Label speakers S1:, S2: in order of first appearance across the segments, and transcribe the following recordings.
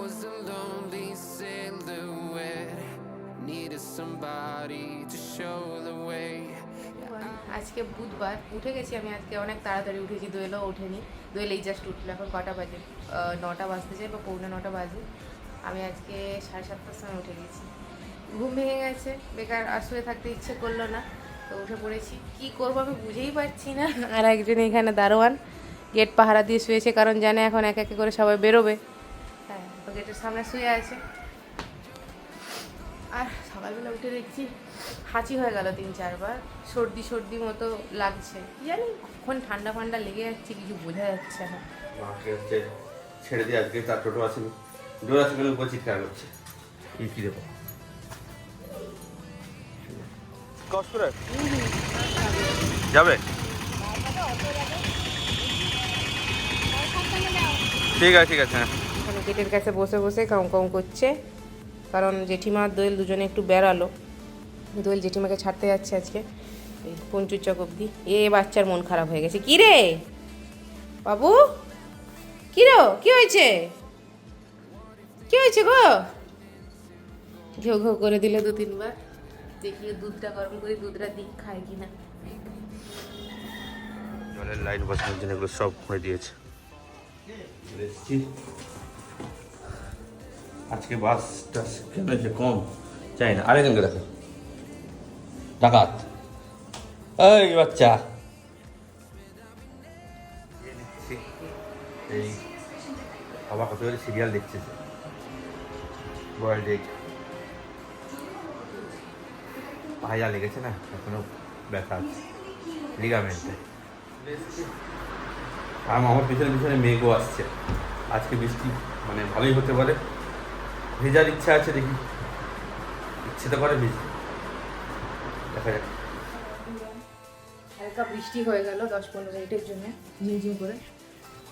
S1: was a lonely silhouette. Needed somebody to show the way.
S2: আজকে বুধবার, উঠে গেছি আমি আজকে, অনেক তাড়াতাড়ি উঠেছি, দোয়েলও ওঠেনি। দোয়েল এই জাস্ট উঠল এখন কটা বাজে? নটা বাজতে যায় বা পৌনে নটা বাজে। আমি আজকে সাড়ে সাতটার সময় উঠে গেছি। ঘুম ভেঙে গেছে, বেকার আর শুয়ে থাকতে ইচ্ছে করল না, তো উঠে পড়েছি। কি করব আমি বুঝেই পারছি না। আর একজন এখানে দারোয়ান, গেট পাহারা দিয়ে শুয়েছে, কারণ জানে এখন এক একে করে সবাই বেরোবে। গেটের সামনে শুয়ে আছে। আর সকালবেলা উঠে দেখছি হাঁচি হয়ে গেল তিন চারবার। সর্দি সর্দি মতো লাগছে। জানি কখন ঠান্ডা ফান্ডা লেগে যাচ্ছে কিছু বোঝা যাচ্ছে না।
S3: ছেড়ে দিয়ে আজকে তার টোটো আসেনি। ডোর উপর চিৎকার করছে। কি দেবো কষ্ট যাবে? ঠিক আছে ঠিক আছে হ্যাঁ।
S2: গেটের কাছে বসে বসে কাউ কাউ করছে। কারণ জেঠিমা দোয়েল দুজনে একটু বেড়ালো। দোয়েল জেঠিমাকে ছাড়তে যাচ্ছে আজকে। এই পঞ্চুর চক অব্দি এ বাচ্চার মন খারাপ হয়ে গেছে। কি রে? বাবু? কি রো? কি হয়েছে? কি হয়েছে গো? ঘেউ ঘেউ করে দিলে দু তিনবার। দেখি দুধটা গরম করে দুধটা দিক খায় কিনা।
S3: জলের লাইন বসানোর জন্য এগুলো সব করে দিয়েছে। আজকে বাসটা কেন যে কম চাই না। আরেকজনকে দেখো। ডাকাত। এই বাচ্চা। এই বাবা কত করে সিরিয়াল দেখছে ওয়ার্ল্ড এগ পায়া লেগেছে না? এখনও ব্যথা আছে। লিগামেন্টে আর আমার পিছনে পিছনে মেঘও আসছে। আজকে বৃষ্টি মানে ভালোই হতে পারে। ভেজার ইচ্ছা আছে দেখি। ইচ্ছে তো করে ভিজতে দেখা যাক।
S2: হালকা বৃষ্টি হয়ে গেল দশ পনেরো মিনিটের জন্য ঝিমঝিম করে।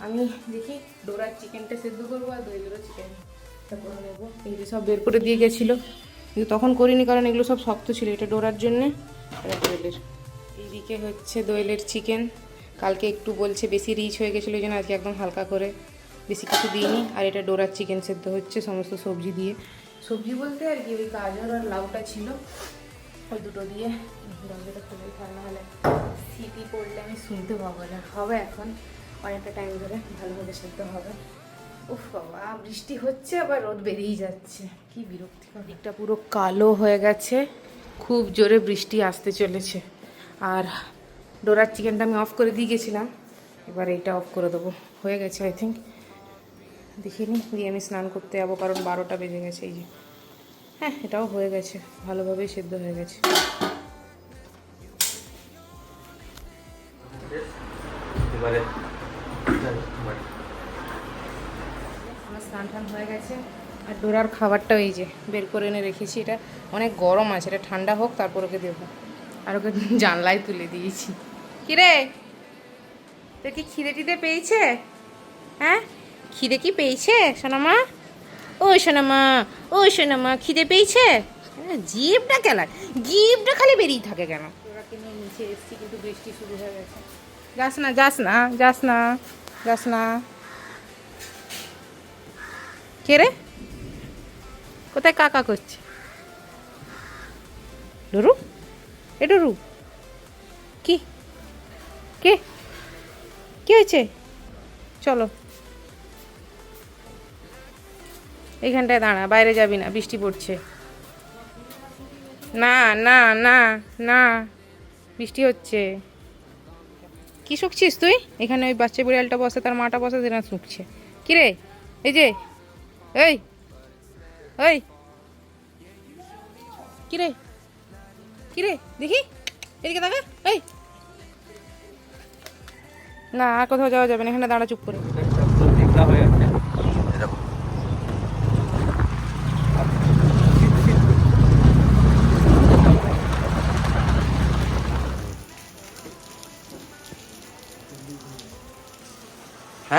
S2: আমি দেখি ডোরার চিকেনটা সেদ্ধ করব আর দইলেরও চিকেনটা করে নেব। এই সব বের করে দিয়ে গেছিল। কিন্তু তখন করিনি কারণ এগুলো সব শক্ত ছিল, এটা ডোরার জন্যে। দোয়েলের এইদিকে হচ্ছে দোয়েলের চিকেন। কালকে একটু বলছে বেশি রিচ হয়ে গেছিল, এই জন্য আজকে একদম হালকা করে বেশি কিছু দিইনি আর এটা ডোরার চিকেন সেদ্ধ হচ্ছে সমস্ত সবজি দিয়ে। সবজি বলতে আর কি ওই গাজর আর লাউটা ছিল ওই দুটো দিয়ে। দরজাটা খুবই ঠান্ডা হলে সিটি পড়লে আমি শুনতে পাবো না। হবে এখন অনেকটা টাইম ধরে ভালোভাবে সেদ্ধ হবে। উফ বাবা বৃষ্টি হচ্ছে আবার রোদ বেরিয়ে যাচ্ছে। কি বিরক্তিকর। দিকটা পুরো কালো হয়ে গেছে খুব জোরে বৃষ্টি আসতে চলেছে। আর ডোরার চিকেনটা আমি অফ করে দিয়ে গেছিলাম এবার এইটা অফ করে দেবো। হয়ে গেছে আই থিঙ্ক দেখিনি দিয়ে আমি স্নান করতে যাব কারণ বারোটা বেজে গেছে এই যে। হ্যাঁ এটাও হয়ে গেছে ভালোভাবেই সেদ্ধ হয়ে গেছে। আমার স্নান টান হয়ে গেছে আর ডোরার খাবারটাও এই যে বের করে এনে রেখেছি এটা অনেক গরম আছে এটা ঠান্ডা হোক তারপর ওকে দেবো। আর ওকে জানলায় তুলে দিয়েছি। কিরে? তোর কি খিদে টিদে পেয়েছে? হ্যাঁ? খিদে কি পেয়েছে, সোনামা? ও সোনামা ও সোনামা, খিদে পেয়েছে? জিভটা কেলার জিভটা খালি বেরিয়ে থাকে কেন? যাস না যাস না যাস না যাস না। কে রে? কোথায় কাকা করছে? ডরু? এ ডরু? কি? কে? কি হয়েছে? চলো। এইখানটায় দাঁড়া, বাইরে যাবি না, বৃষ্টি পড়ছে। না না না না, বৃষ্টি হচ্ছে। কি শুকছিস তুই? এখানে ওই বাচ্চা বিড়ালটা বসে, তার মাটা বসে সেটা শুকছে। কি রে? এই যে, এই ওই কি রে? কি রে? দেখি, এদিকে দেখা এই। না, আর কোথাও যাওয়া যাবে না, এখানে দাঁড়া চুপ করে
S3: ঠিকঠাক হয়ে গেছে এই দেখো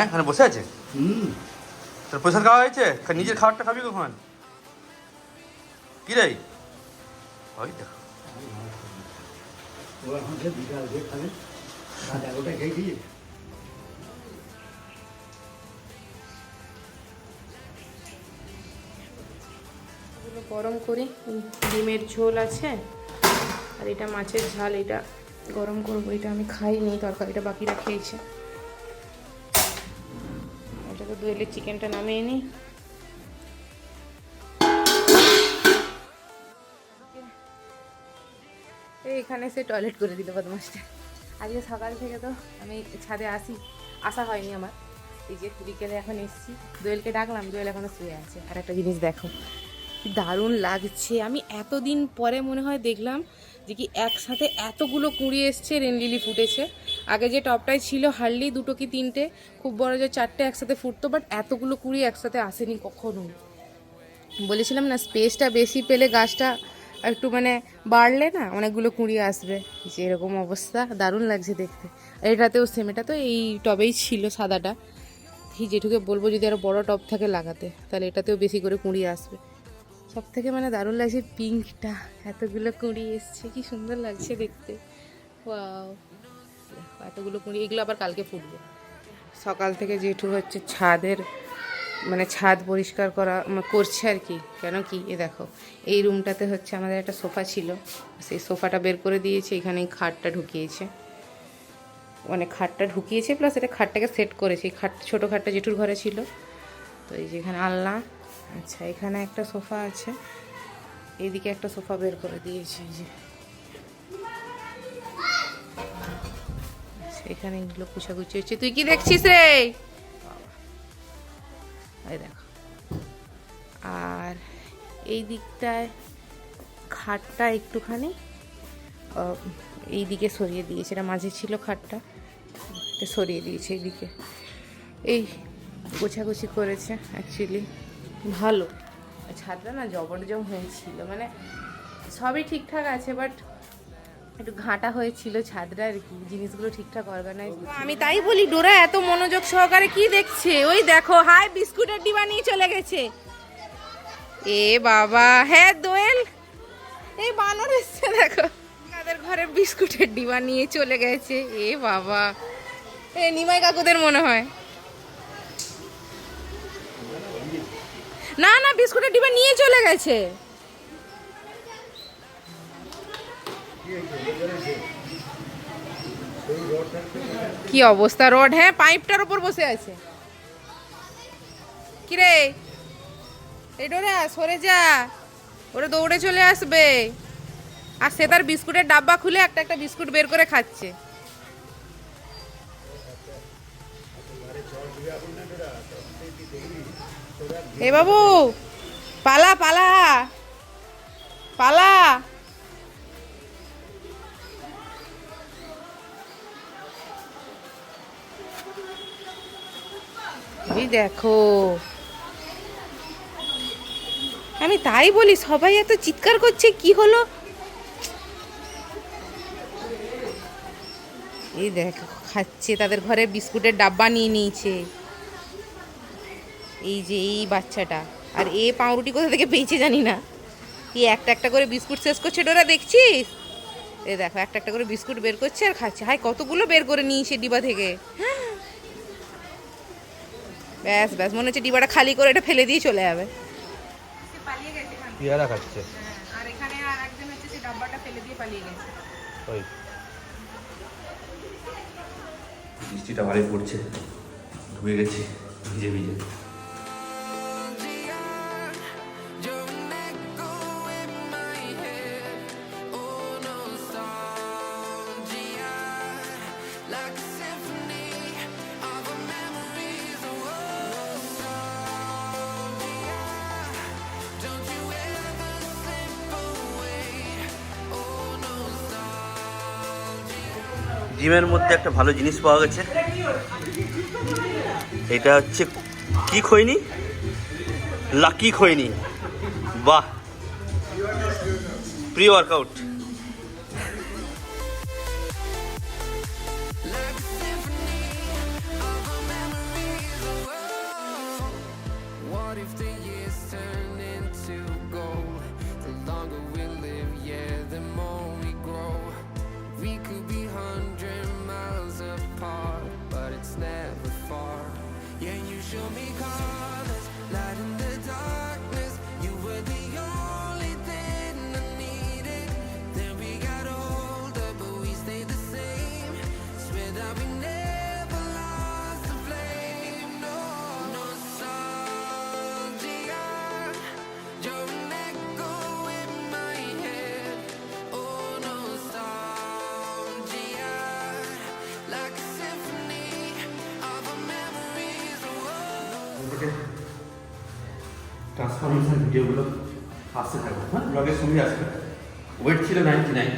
S3: হ্যাঁ এখানে বসে আছে? তোর পয়সা খাওয়া হয়েছে? নিজের খাবারটা খাবি কখন? কি রে? ওই দেখো।
S2: গরম করি ডিমের ঝোল আছে আর এটা মাছের ঝাল এটা গরম করব এটা আমি খাইনি তরকারিটা বাকিরা খেয়েছে। এটা চিকেনটা নামিয়ে নিই। এই এখানে সে টয়লেট করে দিল বদমাসটা আজকে সকাল থেকে তো আমি ছাদে আসি, আসা হয়নি আমার। এই যে বিকেলে এখন এসেছি, দোয়েলকে ডাকলাম, দোয়েল এখনও শুয়ে আছে। আর একটা জিনিস দেখো দারুণ লাগছে। আমি এতদিন পরে মনে হয় দেখলাম যে কি একসাথে এতগুলো কুড়ি এসছে রেনলিলি ফুটেছে। আগে যে টপটাই ছিল হার্ডলি দুটো কি তিনটে? খুব বড় যে চারটে একসাথে ফুটতো বাট এতগুলো কুড়ি একসাথে আসেনি কখনো। বলেছিলাম না স্পেসটা বেশি পেলে গাছটা একটু মানে বাড়লে না, অনেকগুলো কুঁড়ি আসবে। যে এরকম অবস্থা, দারুণ লাগছে দেখতে। এটাতেও সেম এটা তো এই টবেই ছিল সাদাটা। এই জেঠুকে বলব, যদি আরও বড় টব থাকে লাগাতে, তাহলে এটাতেও বেশি করে কুঁড়ি আসবে। সব থেকে মানে দারুণ লাগছে পিঙ্কটা। এতগুলো কুঁড়ি এসছে, কি সুন্দর লাগছে দেখতে। ওয়াও দেখো, এতগুলো কুঁড়ি এগুলো আবার কালকে ফুটবে। সকাল থেকে জেঠু হচ্ছে ছাদের মানে ছাদ পরিষ্কার করা করছে আর কি। কেন কি? এ দেখো এই রুমটাতে হচ্ছে আমাদের একটা সোফা ছিল। সেই সোফাটা বের করে দিয়েছে এখানে খাটটা ঢুকিয়েছে। মানে খাটটা ঢুকিয়েছে প্লাস এটা খাটটাকে সেট করেছে। এই খাট ছোটো খাটটা জেঠুর ঘরে ছিল। তো এই যে এখানে আলনা আচ্ছা এখানে একটা সোফা আছে। এইদিকে একটা সোফা বের করে দিয়েছে যে। এখানে এগুলো কুচাকুচি হচ্ছে। তুই কি দেখছিস রে? এই দেখো। আর এই দিকটায় খাটটা একটুখানি এই দিকে সরিয়ে দিয়েছে। এটা মাঝে ছিল খাটটা সরিয়ে দিয়েছে এইদিকে। এই গোছাগুছি করেছে অ্যাকচুয়ালি ভালো। ছাদটা না জবরজম হয়েছিল। মানে সবই ঠিকঠাক আছে বাট একটু ঘাঁটা হয়েছিল ছাদটা আর কি জিনিসগুলো ঠিকঠাক অর্গানাইজ আমি তাই বলি ডোরা এত মনোযোগ সহকারে কি দেখছে? ওই দেখো হাই বিস্কুটের ডিবা নিয়ে চলে গেছে। এ বাবা হ্যাঁ দোয়েল? এই বানর এসছে দেখো। তাদের ঘরে বিস্কুটের ডিবা নিয়ে চলে গেছে। এ বাবা। এ নিমাই কাকুদের মনে হয়। না না বিস্কুটের ডিবা নিয়ে চলে গেছে। কি অবস্থা? রড হ্যাঁ পাইপটার ওপর বসে আছে। কিরে? এই ডোরা, সরে যা। ওরা দৌড়ে চলে আসবে। আর সে তার বিস্কুটের ডাব্বা খুলে একটা একটা বিস্কুট বের করে খাচ্ছে। এ বাবু, পালা পালা পালা। এই দেখো। আমি তাই বলি, সবাই এত চিৎকার করছে, কি হলো? এই দেখো, খাচ্ছে, তাদের ঘরে বিস্কুটের ডাব্বা নিয়ে নিয়েছে। এই যে, এই বাচ্চাটা। আর এ পাউরুটি কোথা থেকে পেয়েছে জানি না। এই একটা একটা করে বিস্কুট শেষ করছে, ডোরা, দেখছিস? এই দেখো, একটা একটা করে বিস্কুট বের করছে আর খাচ্ছে। হাই কতগুলো বের করে নিয়েছে ডিবা থেকে। ব্যাস ব্যাস মনে হচ্ছে ডিবাটা খালি করে এটা ফেলে দিয়ে চলে যাবে। পালিয়ে
S1: পেয়ারা খাচ্ছে।
S2: আর এখানে আর একজন হচ্ছে সে ডাব্বাটা ফেলে দিয়ে পালিয়ে গেছে।
S1: ওই। বৃষ্টিটা ভালো পড়ছে ধুয়ে গেছি ভিজে ভিজে। জিমের মধ্যে একটা ভালো জিনিস পাওয়া গেছে। এটা হচ্ছে কি খৈনি? লাকি খৈনি। বাহ। প্রি ওয়ার্কআউট
S3: ট্রান্সফরমেশন ভিডিওগুলো আসতে থাকবে। হ্যাঁ ব্লগের সঙ্গে আসবে। ওয়েট ছিল নাইনটি নাইন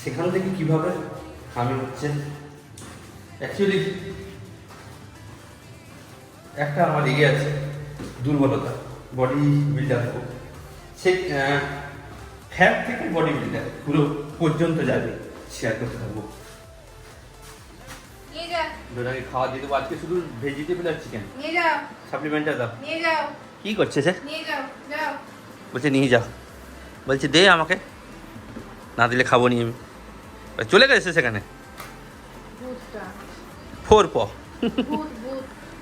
S3: সেখান থেকে কীভাবে আমি হচ্ছে অ্যাকচুয়ালি একটা আমার এগে আছে দুর্বলতা বডি বিল্ডার সে ফ্যাট থেকে বডি বিল্ডার পুরো পর্যন্ত যাবে শেয়ার করতে থাকব। ডোনাকে খাওয়া দিয়ে দেবো। আজকে শুধু ভেজিটেবল আর চিকেন
S2: নিয়ে যাও।
S3: সাপ্লিমেন্টটা দাও।
S2: নিয়ে যাও।
S3: কি করছে সে
S2: নিয়ে
S3: বলছে নিয়ে যাও। বলছে দে আমাকে। না দিলে খাব নি আমি। চলে গেছে সেখানে। ফোর প।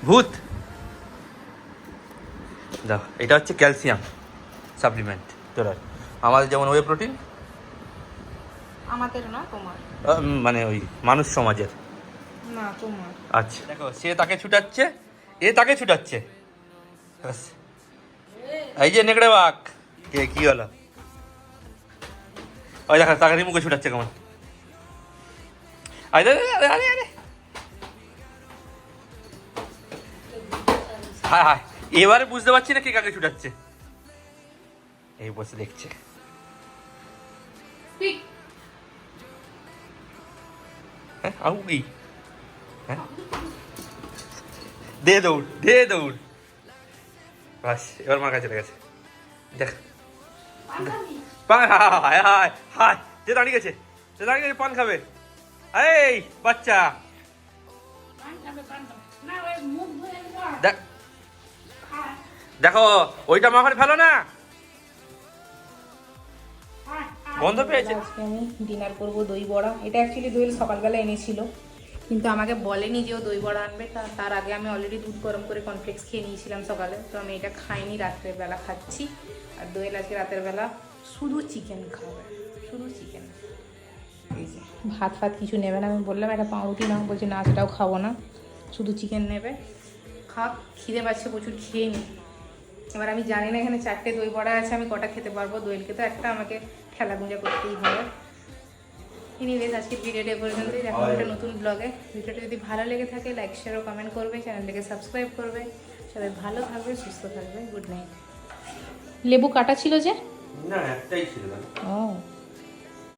S2: ভূত
S3: দাও এটা হচ্ছে ক্যালসিয়াম সাপ্লিমেন্ট তোর আমাদের যেমন ওয়ে প্রোটিন।
S2: আমাদের না তোমার।
S3: মানে ওই মানুষ সমাজের।
S2: না তোমার।
S3: আচ্ছা। দেখো সে তাকে ছুটাচ্ছে এ তাকে ছুটাচ্ছে। ব্যাস। এই যে নেকড়ে বাঘ। কে কি হলো? ওই দেখো তাকে মুখে ছুটাচ্ছে কেমন। আরে আরে আরে আরে হায় হায় এবারে বুঝতে পারছি না কে কাকে ছুটাচ্ছে। এই বসে দেখছে। হ্যাঁ আউ কি হ্যাঁ। দে দৌড় দে দৌড়। বাস এবার মার কাছে চলে গেছে দেখ হায় হায় হায় যে দাঁড়িয়ে গেছে দাঁড়িয়ে গেছে পান খাবে। এই বাচ্চা। দেখ। দেখো ওইটা মাখানে ফেলো না। বন্ধ পেয়েছে।
S2: আজকে আমি ডিনার করব দই বড়া। এটা অ্যাকচুয়ালি দই সকালবেলা এনেছিল। কিন্তু আমাকে বলেনি যে ও দই বড়া আনবে। তার আগে আমি অলরেডি দুধ গরম করে কনফ্লেক্স খেয়ে নিয়েছিলাম সকালে। তো আমি এটা খাইনি, রাত্রের বেলা খাচ্ছি। আর দোয়েল আজকে রাতের বেলা শুধু চিকেন খাবে, শুধু চিকেন ভাত ফাত কিছু নেবে না, আমি বললাম একটা পাউরুটি নাও, বলছে, না, সেটাও খাব না, শুধু চিকেন নেবে। খাক, খিদে পাচ্ছে প্রচুর, খেয়ে নি। এবার আমি জানি না এখানে চারটে দই বড়া আছে, আমি কটা খেতে পারব? দইলকে তো একটা আমাকে খেলা গুঁজা করতেই হবে। এনিওয়েজ আজকের ভিডিওটা এ পর্যন্তই। দেখা হবে একটা নতুন ব্লগে ভিডিওটা যদি ভালো লেগে থাকে লাইক শেয়ার ও কমেন্ট করবে চ্যানেলটাকে সাবস্ক্রাইব করবে। সবাই ভালো থাকবে সুস্থ থাকবে। গুড নাইট লেবু কাটা ছিল যে?
S3: না একটাই ছিল।
S2: ও।